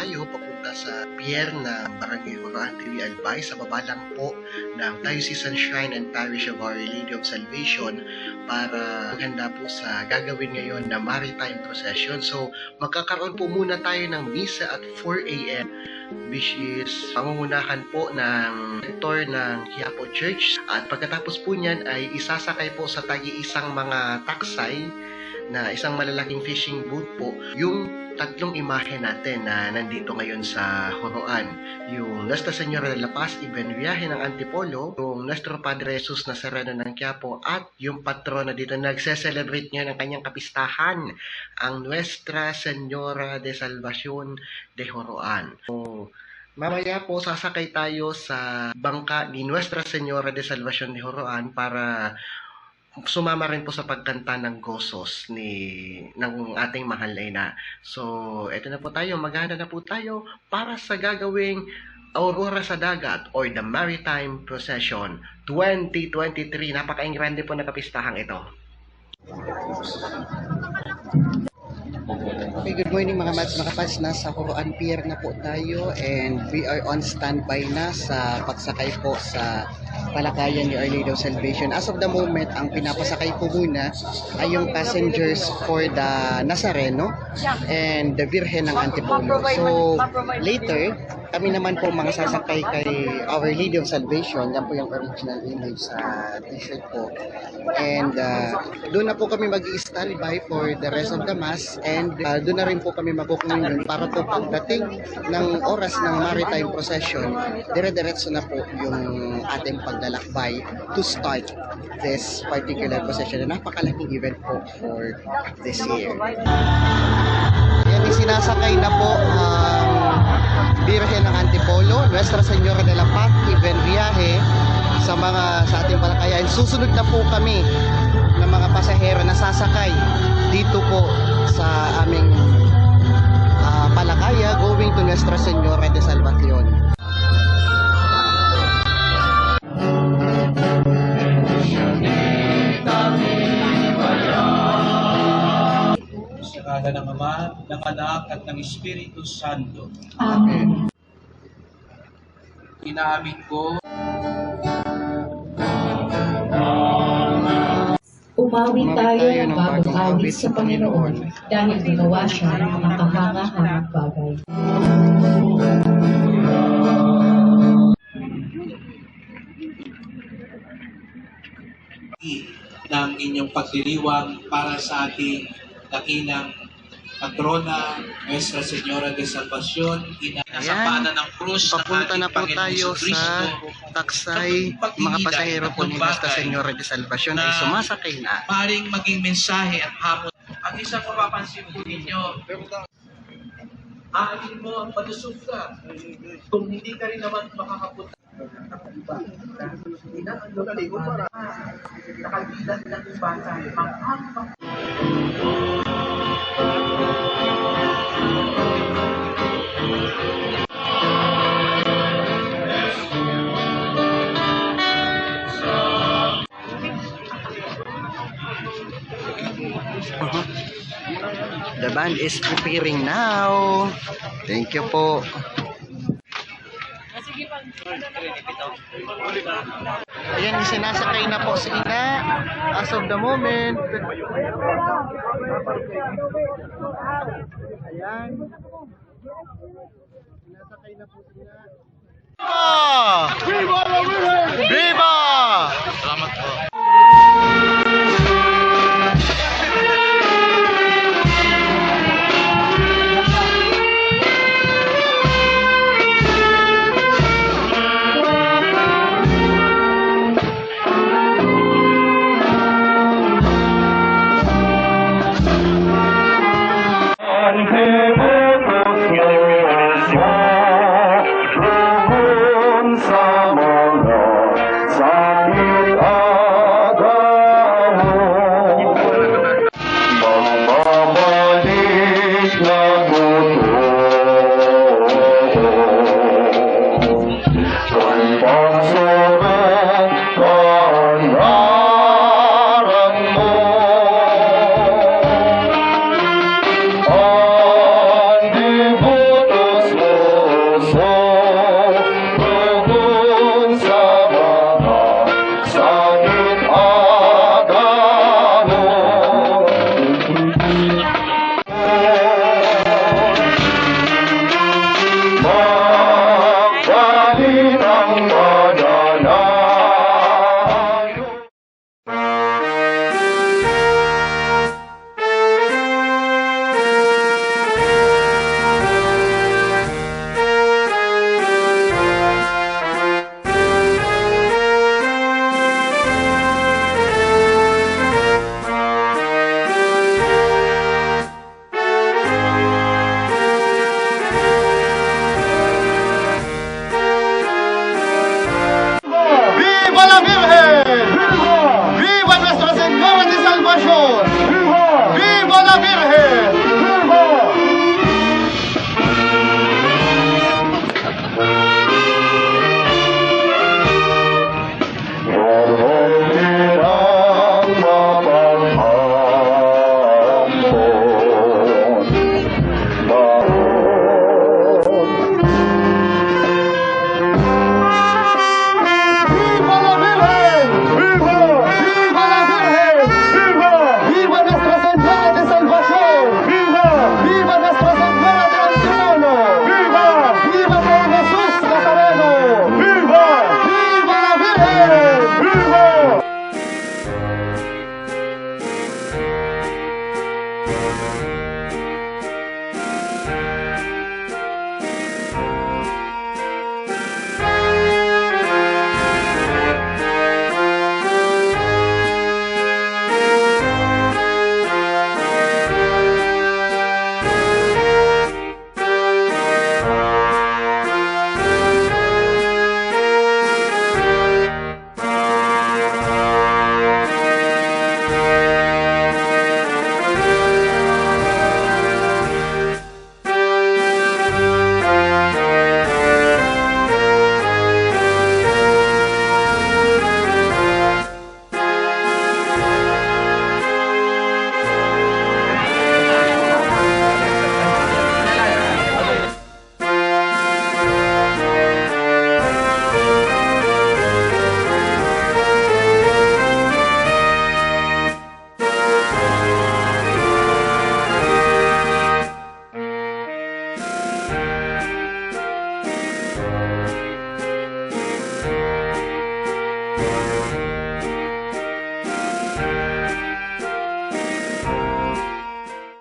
tayo papunta sa pier ng Barangay Horan TV Albay sa baba lang po ng Diocesan Shrine and Parish of Our Lady of Salvation para maghanda po sa gagawin ngayon na maritime procession. So, magkakaroon po muna tayo ng misa at 4 a.m. which is pangungunahan po ng rector ng Quiapo Church at pagkatapos po niyan ay isasakay po sa tagi-isang mga taksay na isang malalaking fishing boat po yung tatlong imahe natin na nandito ngayon sa Horoan. Yung Nuestra Señora de la Paz, Iben Viaje ng Antipolo, yung Nuestro Padre Jesus Nazareno ng Quiapo, at yung patrona dito nagse-celebrate ngayon ng kanyang kapistahan, ang Nuestra Señora de Salvacion de Horoan. So, mamaya po sasakay tayo sa bangka ni Nuestra Señora de Salvacion de Horoan para sumama rin po sa pagkanta ng Gosos ni ng ating mahal na. So, eto na po tayo, maghahanda na po tayo para sa gagawing Aurora sa Dagat or the Maritime Procession 2023. Napaka-ingrande po na kapistahang ito. Okay, good morning mga mads, mga kapads. Nasa Huruan Pier na po tayo and we are on standby na sa pagsakay po sa palakayan ni of Salvation. As of the moment, ang pinapasakay po muna ay yung passengers for the Nazareno and the Virgen ng Antipolo. So, later, kami naman po mga sasakay kay Our Lady of Salvation. Yan po yung original image sa t-shirt po. And uh, doon na po kami mag standby for the rest of the mass and uh, doon na rin po kami magkukunin para po pagdating ng oras ng maritime procession, dire-diretso na po yung ating paglalakbay to start this particular procession na napakalaking event po for this year. Yan, sinasakay na po ang ating palakayan. Susunod na po kami ng mga pasahero na sasakay dito po sa aming ah, palakaya going to Nuestra Señora de Salvacion. Sa ngala ng Ama, ng Anak at ng Espiritu Santo. Amen. Inaamin ko Umawi tayo ng bagong awit sa Panginoon dahil ginawa siya ng mga kahanga-hangang bagay. ng inyong pagdiriwang para sa ating dakilang patrona, Nuestra Señora de Salvacion, inasapanan ng krus ng Papunta ating na po tayo sa taksay, mga pasahero po ni Nuestra Señora de Salvacion ay sumasakay na. maring maging mensahe at hamon. Ang isang mapapansin po ninyo, aalin mo ang palusog ka. Kung hindi ka rin naman makakapunta. Nakabilang ng bata, ang hambang The band is preparing now. Thank you po. Ayan, sinasakay na po si Ina as of the moment. Ayan. Sinasakay na po si Ina. Viva!